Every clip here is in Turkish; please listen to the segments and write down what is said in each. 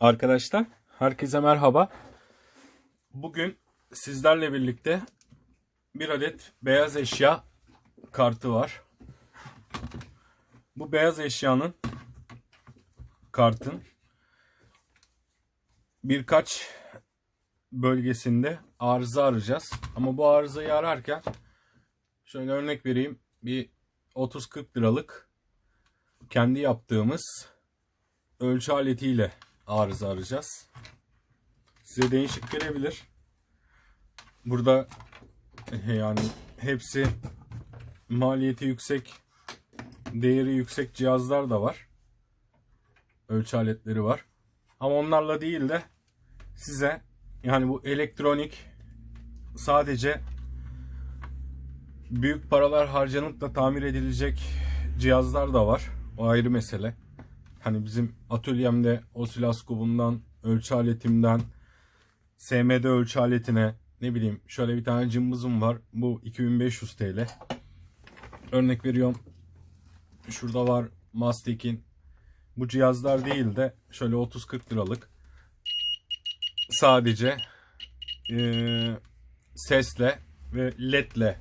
Arkadaşlar, herkese merhaba. Bugün sizlerle birlikte bir adet beyaz eşya kartı var. Bu beyaz eşyanın kartın birkaç bölgesinde arıza arayacağız. Ama bu arızayı ararken şöyle örnek vereyim. Bir 30-40 liralık kendi yaptığımız ölçü aletiyle arıza arayacağız. Size değişik gelebilir. Burada yani hepsi maliyeti yüksek, değeri yüksek cihazlar da var. Ölçü aletleri var. Ama onlarla değil de size yani bu elektronik sadece büyük paralar harcanıp da tamir edilecek cihazlar da var. O ayrı mesele. Hani bizim atölyemde osiloskopumdan, ölçü aletimden, SMD ölçü aletine ne bileyim şöyle bir tane cımbızım var. Bu 2500 TL. Örnek veriyorum. Şurada var Mastek'in. Bu cihazlar değil de şöyle 30-40 liralık. Sadece eee, sesle ve ledle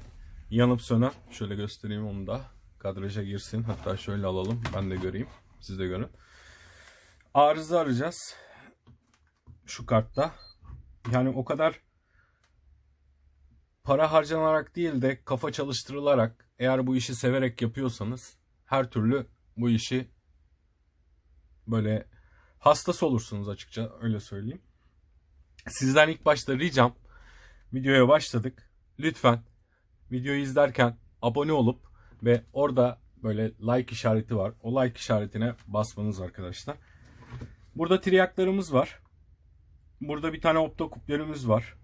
yanıp sönen. Şöyle göstereyim onu da. Kadraja girsin. Hatta şöyle alalım. Ben de göreyim. Siz de görün. Arıza arayacağız. Şu kartta. Yani o kadar para harcanarak değil de kafa çalıştırılarak eğer bu işi severek yapıyorsanız her türlü bu işi böyle hastası olursunuz açıkça öyle söyleyeyim. Sizden ilk başta ricam videoya başladık. Lütfen videoyu izlerken abone olup ve orada böyle like işareti var. O like işaretine basmanız arkadaşlar. Burada triyaklarımız var. Burada bir tane optokuplerimiz var.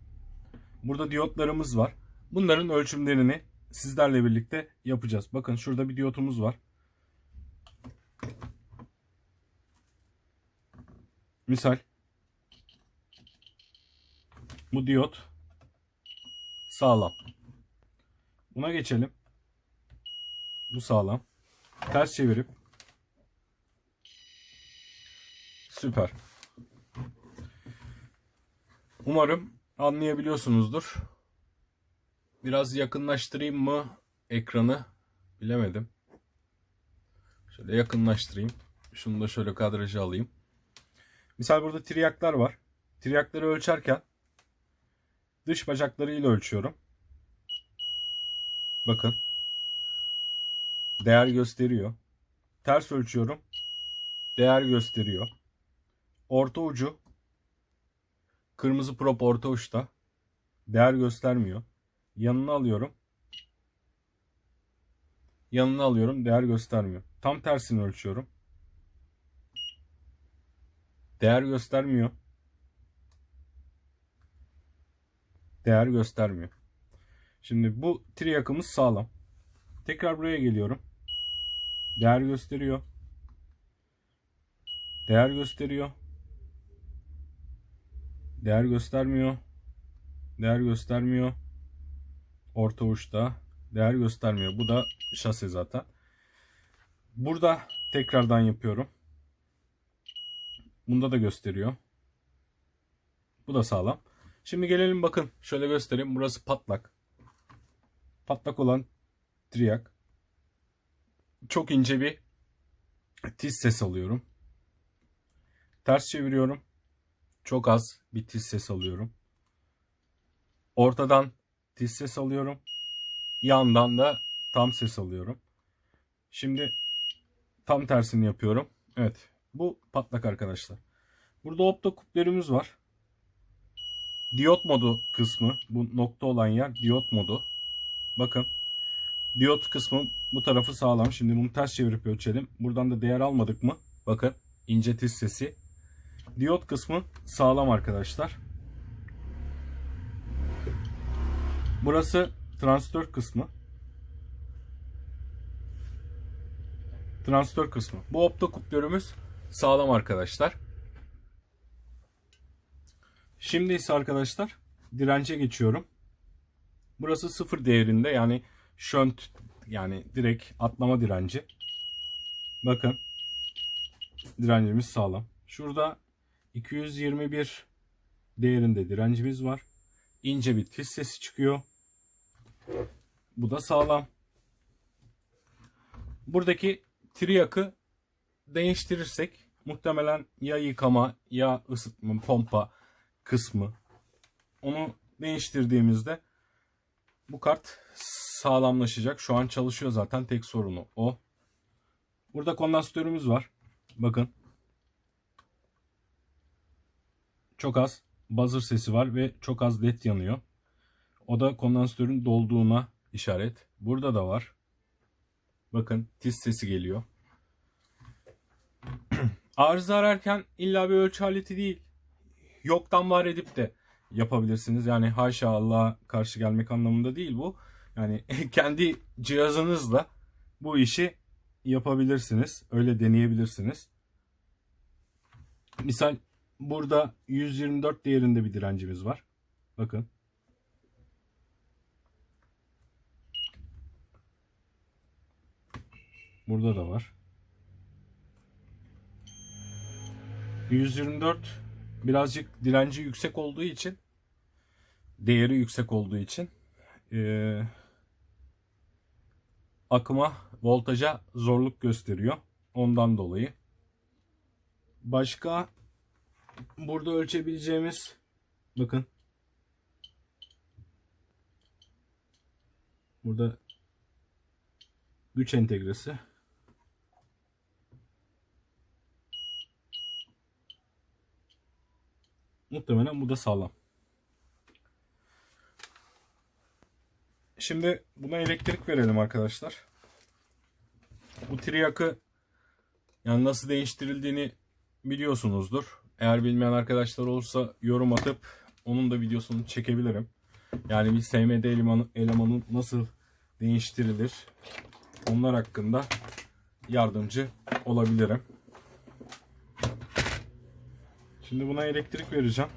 Burada diyotlarımız var. Bunların ölçümlerini sizlerle birlikte yapacağız. Bakın şurada bir diyotumuz var. Misal bu diyot sağlam. Buna geçelim. Bu sağlam. Ters çevirip Süper. Umarım anlayabiliyorsunuzdur. Biraz yakınlaştırayım mı ekranı bilemedim. Şöyle yakınlaştırayım. Şunu da şöyle kadrajı alayım. Misal burada triyaklar var. Triyakları ölçerken dış bacaklarıyla ölçüyorum. Bakın. Değer gösteriyor. Ters ölçüyorum. Değer gösteriyor. Orta ucu kırmızı prop orta uçta. Değer göstermiyor. Yanına alıyorum. Yanına alıyorum. Değer göstermiyor. Tam tersini ölçüyorum. Değer göstermiyor. Değer göstermiyor. Şimdi bu triyakımız sağlam. Tekrar buraya geliyorum. Değer gösteriyor. Değer gösteriyor. Değer göstermiyor. Değer göstermiyor. Orta uçta. Değer göstermiyor. Bu da şase zaten. Burada tekrardan yapıyorum. Bunda da gösteriyor. Bu da sağlam. Şimdi gelelim bakın. Şöyle göstereyim. Burası patlak. Patlak olan triyak. Çok ince bir tiz ses alıyorum. Ters çeviriyorum. Çok az bir tiz ses alıyorum. Ortadan tiz ses alıyorum. Yandan da tam ses alıyorum. Şimdi tam tersini yapıyorum. Evet. Bu patlak arkadaşlar. Burada optokuplerimiz var. Diyot modu kısmı. Bu nokta olan yer diyot modu. Bakın. Diyot kısmı bu tarafı sağlam. Şimdi bunu ters çevirip ölçelim. Buradan da değer almadık mı? Bakın ince tiz sesi. Diyot kısmı sağlam arkadaşlar. Burası transistör kısmı. Transistör kısmı. Bu optokuplerimiz sağlam arkadaşlar. Şimdi ise arkadaşlar dirence geçiyorum. Burası sıfır değerinde yani şönt yani direkt atlama direnci. Bakın direncimiz sağlam. Şurada 221 değerinde direncimiz var. İnce bir tiz sesi çıkıyor. Bu da sağlam. Buradaki triyakı değiştirirsek muhtemelen ya yıkama ya ısıtma pompa kısmı onu değiştirdiğimizde bu kart sağlamlaşacak. Şu an çalışıyor zaten tek sorunu o. Burada kondansatörümüz var. Bakın. Çok az buzzer sesi var ve çok az led yanıyor. O da kondansatörün dolduğuna işaret. Burada da var. Bakın tiz sesi geliyor. Arıza ararken illa bir ölçü aleti değil. Yoktan var edip de yapabilirsiniz. Yani haşa Allah'a karşı gelmek anlamında değil bu. Yani kendi cihazınızla bu işi yapabilirsiniz. Öyle deneyebilirsiniz. Misal burada 124 değerinde bir direncimiz var. Bakın. Burada da var. 124 birazcık direnci yüksek olduğu için değeri yüksek olduğu için e, akıma voltaja zorluk gösteriyor. Ondan dolayı. Başka burada ölçebileceğimiz bakın burada güç entegresi muhtemelen bu da sağlam. Şimdi buna elektrik verelim arkadaşlar. Bu triyakı yani nasıl değiştirildiğini biliyorsunuzdur. Eğer bilmeyen arkadaşlar olursa yorum atıp onun da videosunu çekebilirim. Yani bir SMD elemanı, elemanı nasıl değiştirilir onlar hakkında yardımcı olabilirim. Şimdi buna elektrik vereceğim.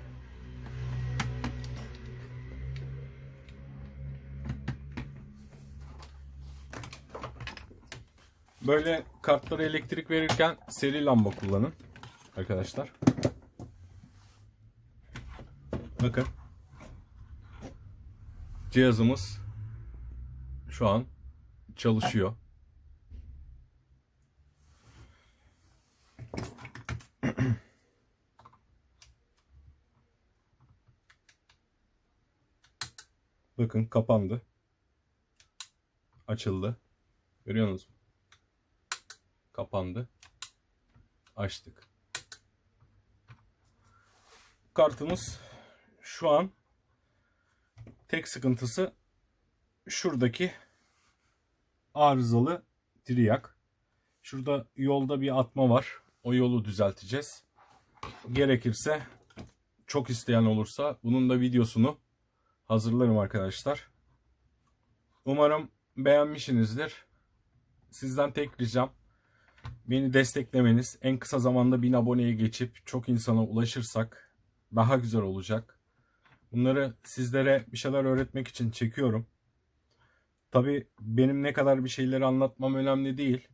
Böyle kartlara elektrik verirken seri lamba kullanın arkadaşlar. Bakın. Cihazımız şu an çalışıyor. Bakın kapandı. Açıldı. Görüyor musunuz? Kapandı. Açtık. Kartımız şu an tek sıkıntısı şuradaki arızalı triyak. Şurada yolda bir atma var. O yolu düzelteceğiz. Gerekirse çok isteyen olursa bunun da videosunu hazırlarım arkadaşlar. Umarım beğenmişsinizdir. Sizden tek ricam beni desteklemeniz. En kısa zamanda 1000 aboneye geçip çok insana ulaşırsak daha güzel olacak. Bunları sizlere bir şeyler öğretmek için çekiyorum. Tabi benim ne kadar bir şeyleri anlatmam önemli değil.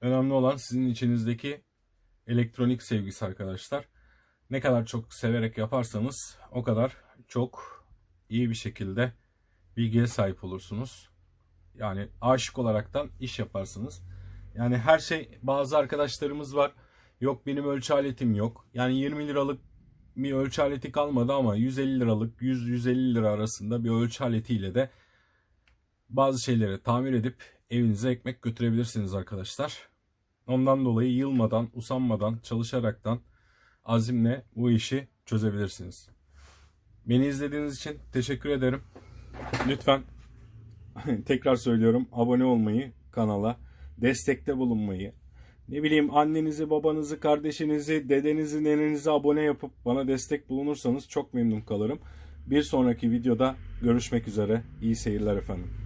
Önemli olan sizin içinizdeki elektronik sevgisi arkadaşlar. Ne kadar çok severek yaparsanız o kadar çok iyi bir şekilde bilgiye sahip olursunuz. Yani aşık olaraktan iş yaparsınız. Yani her şey bazı arkadaşlarımız var. Yok benim ölçü aletim yok. Yani 20 liralık bir ölçü aleti kalmadı ama 150 liralık 100-150 lira arasında bir ölçü aletiyle de bazı şeyleri tamir edip evinize ekmek götürebilirsiniz arkadaşlar. Ondan dolayı yılmadan, usanmadan, çalışaraktan azimle bu işi çözebilirsiniz. Beni izlediğiniz için teşekkür ederim. Lütfen tekrar söylüyorum abone olmayı kanala, destekte bulunmayı, ne bileyim annenizi, babanızı, kardeşinizi, dedenizi, nenenizi abone yapıp bana destek bulunursanız çok memnun kalırım. Bir sonraki videoda görüşmek üzere. İyi seyirler efendim.